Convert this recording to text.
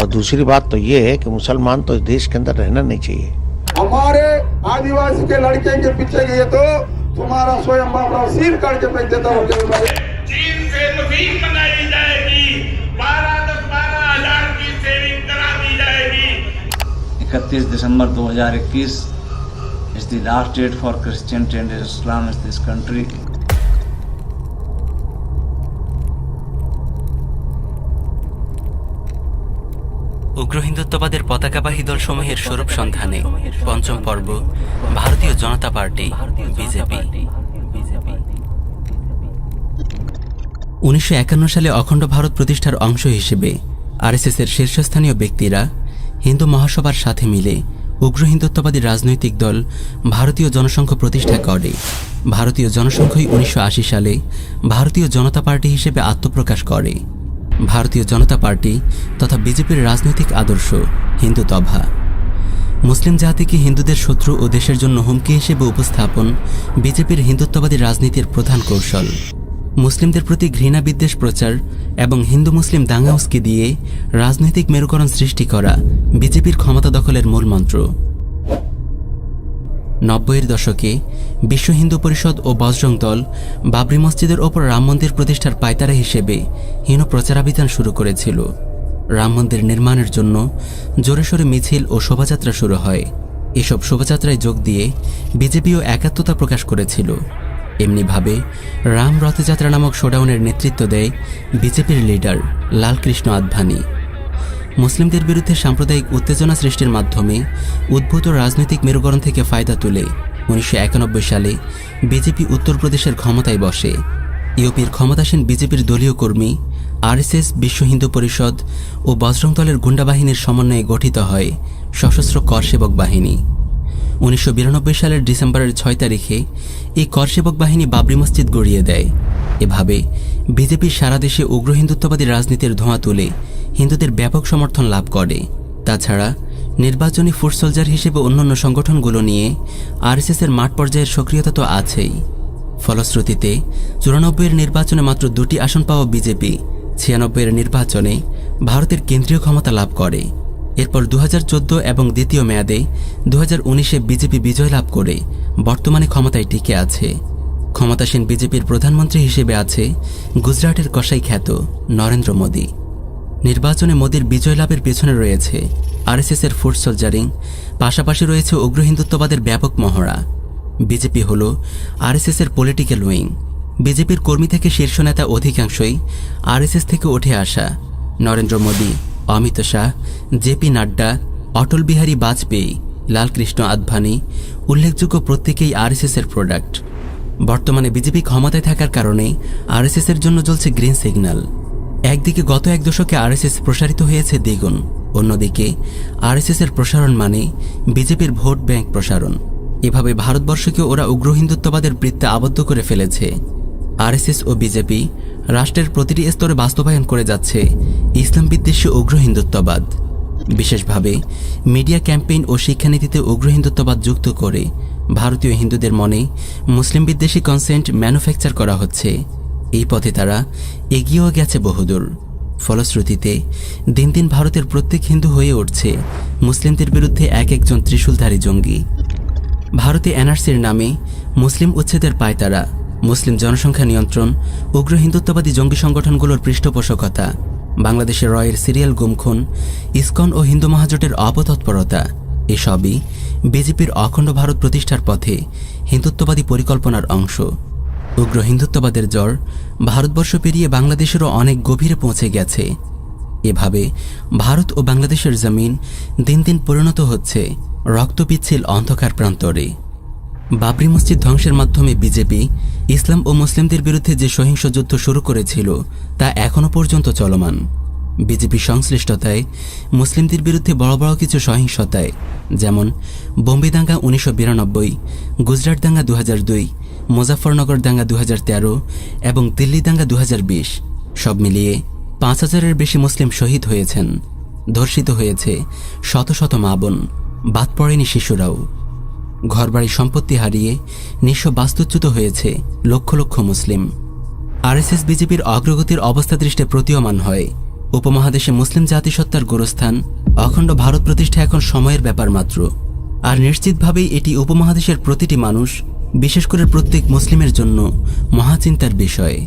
और दूसरी बात तो ये है कि मुसलमान तो इस देश के अंदर रहना नहीं चाहिए हमारे आदिवासी के लड़के के पीछे गए तो तुम्हारा स्वयं बाबा सिर काट के फेंक देता हूँ चीन से मुहिम बनाई जाएगी बारह दस बारह हज़ार की सेविंग करा दी जाएगी 31 दिसंबर 2021 is the last date for Christianity and Islam in this country. উগ্র হিন্দুত্ববাদের পতাকাবাহী দলসমূহের স্বরূপ সন্ধানে পঞ্চম পর্ব, ভারতীয় জনতা পার্টি, বিজেপি। উনিশশো একান্ন সালে অখণ্ড ভারত প্রতিষ্ঠার অংশ হিসেবে আরএসএস এর শীর্ষস্থানীয় ব্যক্তিরা হিন্দু মহাসভার সাথে মিলে উগ্র হিন্দুত্ববাদী রাজনৈতিক দল ভারতীয় জনসংঘ প্রতিষ্ঠা করে। ভারতীয় জনসংঘই উনিশশো সালে ভারতীয় জনতা পার্টি হিসেবে আত্মপ্রকাশ করে। ভারতীয় জনতা পার্টি তথা বিজেপির রাজনৈতিক আদর্শ হিন্দুতভা মুসলিম জাতিকে হিন্দুদের শত্রু ও দেশের জন্য হুমকি হিসেবে উপস্থাপন বিজেপির হিন্দুত্ববাদী রাজনীতির প্রধান কৌশল? মুসলিমদের প্রতি ঘৃণা বিদ্বেষ প্রচার এবং হিন্দু মুসলিম দাঙ্গা উস্কে দিয়ে রাজনৈতিক মেরুকরণ সৃষ্টি করা বিজেপির ক্ষমতা দখলের মূল মন্ত্র। নব্বইয়ের দশকে বিশ্ব হিন্দু পরিষদ ও বজরং দল বাবরি মসজিদের ওপর রাম মন্দির প্রতিষ্ঠার পায়তারা হিসেবে হীন প্রচারাভিযান শুরু করেছিল। রাম মন্দির নির্মাণের জন্য জোরে সোরে মিছিল ও শোভাযাত্রা শুরু হয়। এসব শোভাযাত্রায় যোগ দিয়ে বিজেপিও একাত্মতা প্রকাশ করেছিল। এমনিভাবে রাম রথযাত্রা নামক শোডাউনের নেতৃত্ব দেয় বিজেপির লিডার লালকৃষ্ণ আদভানি মুসলিমদের বিরুদ্ধে সাম্প্রদায়িক উত্তেজনা সৃষ্টির মাধ্যমে উদ্ভূত রাজনৈতিক মেরুকরণ থেকে ফায়দা তুলে উনিশশো একানব্বই সালে বিজেপি উত্তরপ্রদেশের ক্ষমতায় বসে। ইউপির ক্ষমতাসীন বিজেপির দলীয় কর্মী, আরএসএস, বিশ্ব হিন্দু পরিষদ ও বজরং দলের গুন্ডাবাহিনীর সমন্বয়ে গঠিত হয় সশস্ত্র করসেবক বাহিনী। উনিশশো বিরানব্বই সালের ডিসেম্বরের ছয় তারিখে এই করসেবক বাহিনী বাবরি মসজিদ গড়িয়ে দেয়। এভাবে বিজেপি সারা দেশে উগ্র হিন্দুত্ববাদী রাজনীতির ধোঁয়া তুলে হিন্দুদের ব্যাপক সমর্থন লাভ করে। তাছাড়া, নির্বাচনী ফুট সোলজার হিসেবে অন্যান্য সংগঠনগুলো নিয়ে আরএসএসের মাঠ পর্যায়ের সক্রিয়তা তো আছেই। ফলশ্রুতিতে, চুরানব্বইয়ের নির্বাচনে মাত্র দুটি আসন পাওয়া বিজেপি, ছিয়ানব্বইয়ের নির্বাচনে ভারতের কেন্দ্রীয় ক্ষমতা লাভ করে। এরপর দু হাজার চোদ্দ এবং দ্বিতীয় মেয়াদে দু বিজেপি বিজয় লাভ করে, বর্তমানে ক্ষমতায় টিকে আছে। ক্ষমতাসীন বিজেপির প্রধানমন্ত্রী হিসেবে আছে গুজরাটের কসাই খ্যাত নরেন্দ্র মোদী। নির্বাচনে মোদীর বিজয় লাভের পেছনে রয়েছে আরএসএসের ফুড সোলজারিং, পাশাপাশি রয়েছে উগ্র হিন্দুত্ববাদের ব্যাপক মহড়া। বিজেপি হল আরএসএসের পলিটিক্যাল উইং। বিজেপির কর্মী থেকে শীর্ষ নেতা অধিকাংশই আরএসএস থেকে উঠে আসা নরেন্দ্র মোদী, অমিত শাহ জেপি নাড্ডা, অটল বিহারী বাজপেয়ী, লালকৃষ্ণ আদভানি, উল্লেখযোগ্য প্রত্যেকেই আরএসএসের প্রোডাক্ট। বর্তমানে বিজেপি ক্ষমতায় থাকার কারণে আরএসএসের জন্য চলছে গ্রিন সিগন্যাল একদিকে গত এক দশকে আরএসএস প্রসারিত হয়েছে দ্বিগুণ, অন্যদিকে আরএসএসের প্রসারণ মানে বিজেপির ভোট ব্যাংক প্রসারণ। এভাবে ভারতবর্ষকে ওরা উগ্র হিন্দুত্ববাদের বৃত্তে আবদ্ধ করে ফেলেছে। আরএসএস ও বিজেপি রাষ্ট্রের প্রতিটি স্তরে বাস্তবায়ন করে যাচ্ছে ইসলাম বিদ্বেষী উগ্র হিন্দুত্ববাদ বিশেষভাবে মিডিয়া ক্যাম্পেইন ও শিক্ষানীতিতে উগ্র হিন্দুত্ববাদ যুক্ত করে ভারতীয় হিন্দুদের মনে মুসলিম বিদ্বেষী কনসেন্ট ম্যানুফ্যাকচার করা হচ্ছে। এই পথে তারা এগিয়েও গেছে বহুদূর। ফলশ্রুতিতে, দিন দিন ভারতের প্রত্যেক হিন্দু হয়ে উঠছে মুসলিমদের বিরুদ্ধে এক একজন ত্রিশূলধারী জঙ্গি। ভারতে এনআরসির নামে মুসলিম উচ্ছেদের পায়তারা মুসলিম জনসংখ্যা নিয়ন্ত্রণ, উগ্র হিন্দুত্ববাদী জঙ্গি সংগঠনগুলোর পৃষ্ঠপোষকতা, বাংলাদেশের রয়ের সিরিয়াল গুমখুন, ইসকন ও হিন্দু মহাজোটের অপতৎপরতা, এসবই বিজেপির অখণ্ড ভারত প্রতিষ্ঠার পথে হিন্দুত্ববাদী পরিকল্পনার অংশ। উগ্র হিন্দুত্ববাদের জ্বর ভারতবর্ষ পেরিয়ে বাংলাদেশেরও অনেক গভীরে পৌঁছে গেছে। এভাবে ভারত ও বাংলাদেশের জমিন দিন দিন পরিণত হচ্ছে রক্তপিচ্ছিল অন্ধকার প্রান্তরে। বাবরি মসজিদ ধ্বংসের মাধ্যমে বিজেপি, ইসলাম ও মুসলিমদের বিরুদ্ধে যে সহিংস যুদ্ধ শুরু করেছিল, তা এখনও পর্যন্ত চলমান। বিজেপি সংশ্লিষ্টতায় মুসলিমদের বিরুদ্ধে বড় বড় কিছু সহিংসতায়, যেমন বোম্বে দাঙ্গা উনিশশো বিরানব্বই গুজরাট দাঙ্গা দু দুই মুজাফরনগর দাঙ্গা দু তেরো এবং দিল্লি দাঙ্গা দু বিশ। সব মিলিয়ে পাঁচ হাজারের বেশি মুসলিম শহীদ হয়েছেন। ধর্ষিত হয়েছে শত শত মা বোন, বাদ পড়েনি শিশুরাও। ঘরবাড়ি সম্পত্তি হারিয়ে নিঃস্ব বাস্তুচ্যুত হয়েছে লক্ষ লক্ষ মুসলিম। আরএসএস বিজেপির অগ্রগতির অবস্থা দৃষ্টে প্রতীয়মান হয়। উপমহাদেশে মুসলিম জাতিসত্তার গোরস্থান, অখণ্ড ভারত প্রতিষ্ঠা এখন সময়ের ব্যাপার মাত্র। আর নিশ্চিতভাবেই এটি উপমহাদেশের প্রতিটি মানুষ, বিশেষ করে প্রত্যেক মুসলিমের জন্য মহাচিন্তার বিষয়।